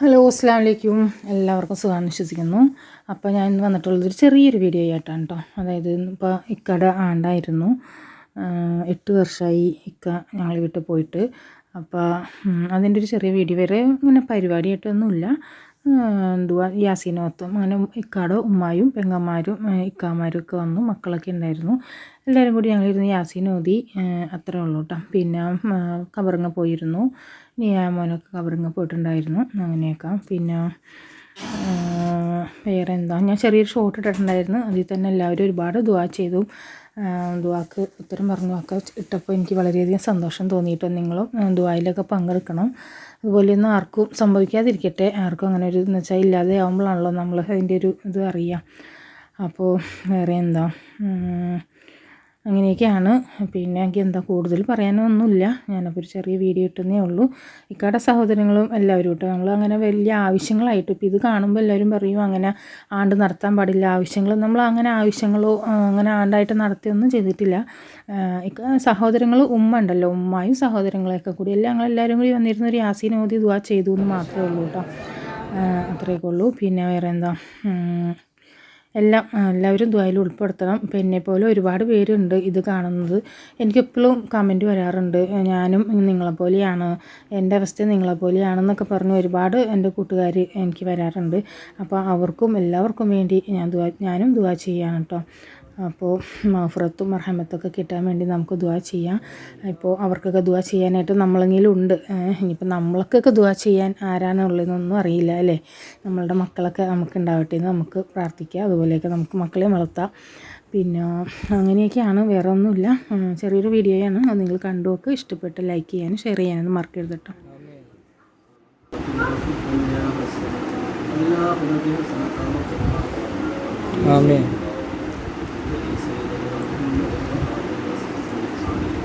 Hello അസ്സാം വലൈക്കും എല്ലാവർക്കും സുഖമാണെന്ന് വിശ്വസിക്കുന്നു. അപ്പോൾ ഞാൻ ഇന്ന് വന്നിട്ടുള്ളത് ഒരു ചെറിയൊരു വീഡിയോ ആയിട്ടാണ് കേട്ടോ അതായത് ഇപ്പോൾ ഇക്കട ആണ്ടായിരുന്നു. എട്ട് വർഷമായി ഇക്ക ഞങ്ങൾ വീട്ടിൽ പോയിട്ട്. അപ്പോൾ അതിന്റെ ഒരു ചെറിയ വീഡിയോ വരെ ഇങ്ങനെ പരിപാടിയായിട്ടൊന്നുമില്ല. എന്തുവാ? യാസീനോത്തും അങ്ങനെ ഇക്കാട് ഉമ്മായും പെങ്ങന്മാരും ഇക്കാമാരും ഒക്കെ വന്നു. മക്കളൊക്കെ ഉണ്ടായിരുന്നു. എല്ലാവരും കൂടി ഞങ്ങളിരുന്ന് യാസീൻ ഓതി അത്രേ ഉള്ളൂ കേട്ടോ പിന്നെ കബറിങ്ങ പോയിരുന്നു. മോനൊക്കെ കബറിങ്ങ പോയിട്ടുണ്ടായിരുന്നു. അങ്ങനെയൊക്കെ. പിന്നെ വേറെ എന്താ ഞാൻ ചെറിയൊരു ഷോട്ട് ഇട്ടിട്ടുണ്ടായിരുന്നു. അതിൽ തന്നെ എല്ലാവരും ഒരുപാട് ദുവാ ചെയ്തു. ദുവാക്ക് ഉത്തരം പറഞ്ഞു ഒക്കെ ഇട്ടപ്പോൾ എനിക്ക് വളരെയധികം സന്തോഷം തോന്നിയിട്ട് നിങ്ങളും ദുവായിലൊക്കെ പങ്കെടുക്കണം. അതുപോലെയൊന്നും ആർക്കും സംഭവിക്കാതിരിക്കട്ടെ. ആർക്കും അങ്ങനെ ഒരു എന്ന് വെച്ചാൽ ഇല്ലാതെ ആകുമ്പോഴാണല്ലോ നമ്മൾ അതിന്റെ ഒരു ഇത് അറിയാം. അപ്പോൾ വേറെ എന്താ? അങ്ങനെയൊക്കെയാണ്. പിന്നെ എനിക്ക് എന്താ കൂടുതൽ പറയാനൊന്നുമില്ല. ഞാനപ്പോൾ ഒരു ചെറിയ വീഡിയോ ഇട്ടുന്നേ ഉള്ളൂ. ഇക്കാടെ സഹോദരങ്ങളും എല്ലാവരും കേട്ടോ നമ്മൾ അങ്ങനെ വലിയ ആവശ്യങ്ങളായിട്ട് ഇപ്പോൾ ഇത് കാണുമ്പോൾ എല്ലാവരും പറയും അങ്ങനെ ആണ്ട് നടത്താൻ പാടില്ല. ആവശ്യങ്ങൾ നമ്മൾ അങ്ങനെ ആവശ്യങ്ങളോ അങ്ങനെ ആണ്ടായിട്ട് നടത്തിയൊന്നും ചെയ്തിട്ടില്ല. ഇക്ക സഹോദരങ്ങൾ ഉമ്മ ഉണ്ടല്ലോ. ഉമ്മായും സഹോദരങ്ങളെയൊക്കെ കൂടി. എല്ലാം ഞങ്ങളെല്ലാവരും കൂടി വന്നിരുന്ന ഒരു യാസീൻ ഓതി ദുവാ ചെയ്തു എന്ന് മാത്രമേ ഉള്ളൂ കേട്ടോ. അത്രയൊക്കെ ഉള്ളൂ. പിന്നെ വേറെ എന്താ? എല്ലാം എല്ലാവരും ദ്വായിൽ ഉൾപ്പെടുത്തണം. പിന്നെ പോലെ ഒരുപാട് പേരുണ്ട് ഇത് കാണുന്നത്. എനിക്കെപ്പോഴും കമന്റ് വരാറുണ്ട്. ഞാനും നിങ്ങളെപ്പോലെയാണ് എന്റെ അവസ്ഥ നിങ്ങളെപ്പോലെയാണെന്നൊക്കെ പറഞ്ഞ് ഒരുപാട് എന്റെ കൂട്ടുകാർ എനിക്ക് വരാറുണ്ട്. അപ്പോൾ അവർക്കും എല്ലാവർക്കും വേണ്ടി ഞാൻ ദുവാ ഞാനും ദുവാ ചെയ്യാണ് കേട്ടോ അപ്പോൾ മഫറത്തും മർഹമത്തൊക്കെ കിട്ടാൻ വേണ്ടി നമുക്ക് ദുവാ ചെയ്യാം. ഇപ്പോൾ അവർക്കൊക്കെ ദുവാ ചെയ്യാനായിട്ട് നമ്മളെങ്കിലും ഉണ്ട് ഇനിയിപ്പോൾ നമ്മൾക്കൊക്കെ ദുവാ ചെയ്യാൻ ആരാണുള്ളതെന്നൊന്നും അറിയില്ല അല്ലേ? നമ്മളുടെ മക്കളൊക്കെ നമുക്ക് ഉണ്ടാവട്ടെ എന്ന് നമുക്ക് പ്രാർത്ഥിക്കാം. അതുപോലെയൊക്കെ നമുക്ക് മക്കളെ വളർത്താം. പിന്നെ അങ്ങനെയൊക്കെയാണ് വേറെ ഒന്നുമില്ല ചെറിയൊരു വീഡിയോയാണ്. അത് നിങ്ങൾ കണ്ടു നോക്കുക ഇഷ്ടപ്പെട്ട് ലൈക്ക് ചെയ്യാനും ഷെയർ ചെയ്യാനും മാർക്ക് കേട്ടോ. ആമേൻ.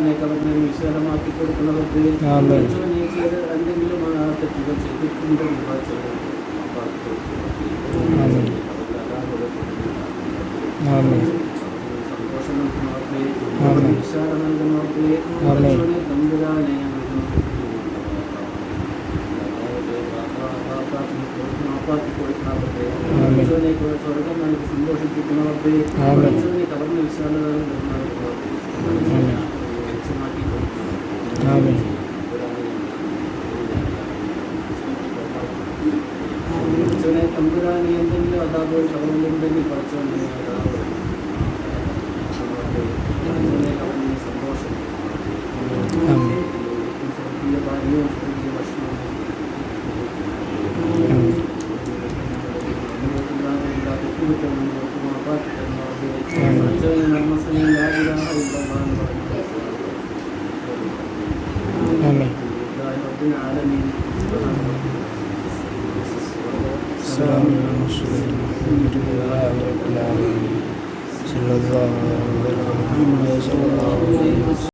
കവർന്ന് വിശാലമാക്കി കൊടുക്കുന്നവർക്ക് എന്തെങ്കിലും തെറ്റുകൾ ചെയ്തിട്ടുണ്ട് സന്തോഷം നൽകുന്നവർക്ക് വിശാലം നൽകുന്നവർക്ക് തമ്പുരാനെ സ്വർഗം നൽകി സന്തോഷിപ്പിക്കുന്നവർക്ക് കവർന്ന് വിശാലത നൽകുന്നവർക്ക് തമ്പുരാനി എന്തെങ്കിലും അതാത് ഷവറുണ്ടെങ്കിൽ പഠിച്ചോണ്ടെങ്കിൽ സന്തോഷം. ഭാര്യയും ഭക്ഷണവും തെറ്റുകുറ്റം മാപ്പാറ്റിട്ടുണ്ടാവുകയും മർമ്മസനയും ലാഭിതാഹ المرسلين الحمد لله رب العالمين صلى الله على محمد صلى الله عليه وسلم